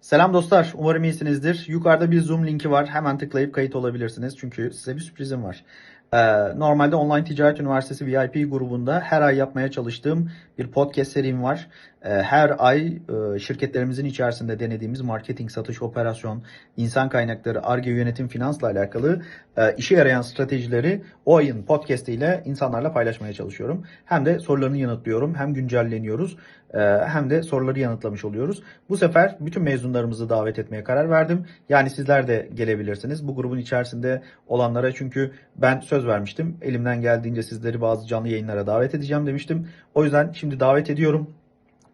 Selam dostlar, umarım iyisinizdir. Yukarıda bir Zoom linki var. Hemen tıklayıp kayıt olabilirsiniz. Çünkü size bir sürprizim var. Ee, normalde Online Ticaret Üniversitesi VIP grubunda her ay yapmaya çalıştığım bir podcast serim var. Ee, her ay e, şirketlerimizin içerisinde denediğimiz marketing, satış, operasyon, insan kaynakları, ARGE yönetim, finansla alakalı e, işe yarayan stratejileri o ayın podcast ile insanlarla paylaşmaya çalışıyorum. Hem de sorularını yanıtlıyorum, hem güncelleniyoruz, e, hem de soruları yanıtlamış oluyoruz. Bu sefer bütün mezunlarımızı davet etmeye karar verdim. Yani sizler de gelebilirsiniz. Bu grubun içerisinde olanlara çünkü ben söz vermiştim. Elimden geldiğince sizleri bazı canlı yayınlara davet edeceğim demiştim. O yüzden şimdi davet ediyorum.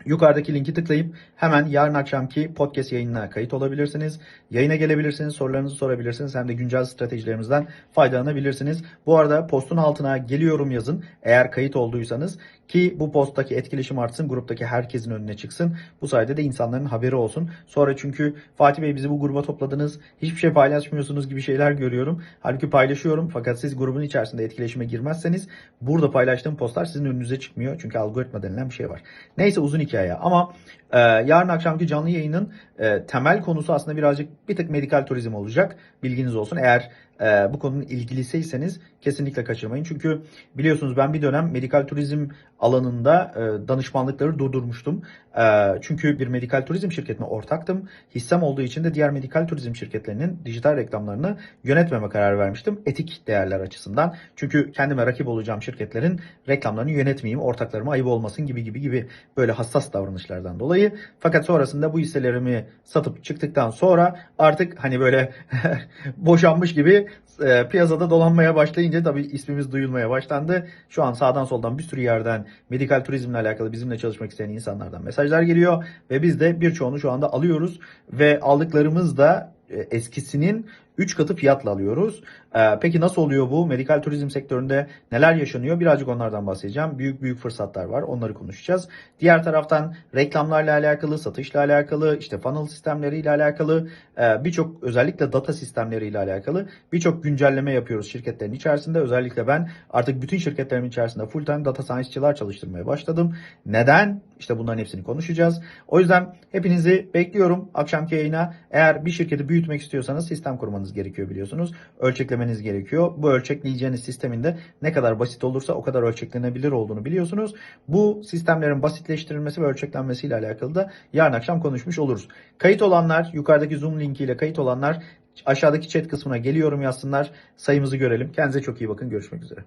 Yukarıdaki linki tıklayıp hemen yarın akşamki podcast yayınına kayıt olabilirsiniz. Yayına gelebilirsiniz, sorularınızı sorabilirsiniz. Hem de güncel stratejilerimizden faydalanabilirsiniz. Bu arada postun altına geliyorum yazın eğer kayıt olduysanız ki bu posttaki etkileşim artsın, gruptaki herkesin önüne çıksın. Bu sayede de insanların haberi olsun. Sonra çünkü Fatih Bey bizi bu gruba topladınız, hiçbir şey paylaşmıyorsunuz gibi şeyler görüyorum. Halbuki paylaşıyorum fakat siz grubun içerisinde etkileşime girmezseniz burada paylaştığım postlar sizin önünüze çıkmıyor. Çünkü algoritma denilen bir şey var. Neyse uzun hikaye ama e, yarın akşamki canlı yayının e, temel konusu aslında birazcık bir tık medikal turizm olacak. Bilginiz olsun. Eğer e, bu konunun ilgilisiyseniz kesinlikle kaçırmayın. Çünkü biliyorsunuz ben bir dönem medikal turizm alanında e, danışmanlıkları durdurmuştum. E, çünkü bir medikal turizm şirketine ortaktım. Hissem olduğu için de diğer medikal turizm şirketlerinin dijital reklamlarını yönetmeme karar vermiştim. Etik değerler açısından. Çünkü kendime rakip olacağım şirketlerin reklamlarını yönetmeyeyim, ortaklarıma ayıp olmasın gibi gibi gibi böyle hassas davranışlardan dolayı. Fakat sonrasında bu hisselerimi satıp çıktıktan sonra artık hani böyle boşanmış gibi e, piyasada dolanmaya başlayınca tabii ismimiz duyulmaya başlandı. Şu an sağdan soldan bir sürü yerden medikal turizmle alakalı bizimle çalışmak isteyen insanlardan mesajlar geliyor ve biz de birçoğunu şu anda alıyoruz ve aldıklarımız da e, eskisinin 3 katı fiyatla alıyoruz. Ee, peki nasıl oluyor bu? Medikal turizm sektöründe neler yaşanıyor? Birazcık onlardan bahsedeceğim. Büyük büyük fırsatlar var. Onları konuşacağız. Diğer taraftan reklamlarla alakalı, satışla alakalı, işte funnel sistemleriyle alakalı, e, birçok özellikle data sistemleriyle alakalı birçok güncelleme yapıyoruz şirketlerin içerisinde. Özellikle ben artık bütün şirketlerimin içerisinde full time data science'çılar çalıştırmaya başladım. Neden? İşte bunların hepsini konuşacağız. O yüzden hepinizi bekliyorum akşamki yayına. Eğer bir şirketi büyütmek istiyorsanız sistem kurmanız gerekiyor biliyorsunuz. Ölçeklemeniz gerekiyor. Bu ölçekleyeceğiniz sistemin de ne kadar basit olursa o kadar ölçeklenebilir olduğunu biliyorsunuz. Bu sistemlerin basitleştirilmesi ve ölçeklenmesiyle alakalı da yarın akşam konuşmuş oluruz. Kayıt olanlar, yukarıdaki Zoom linkiyle kayıt olanlar aşağıdaki chat kısmına geliyorum yazsınlar. Sayımızı görelim. Kendinize çok iyi bakın. Görüşmek üzere.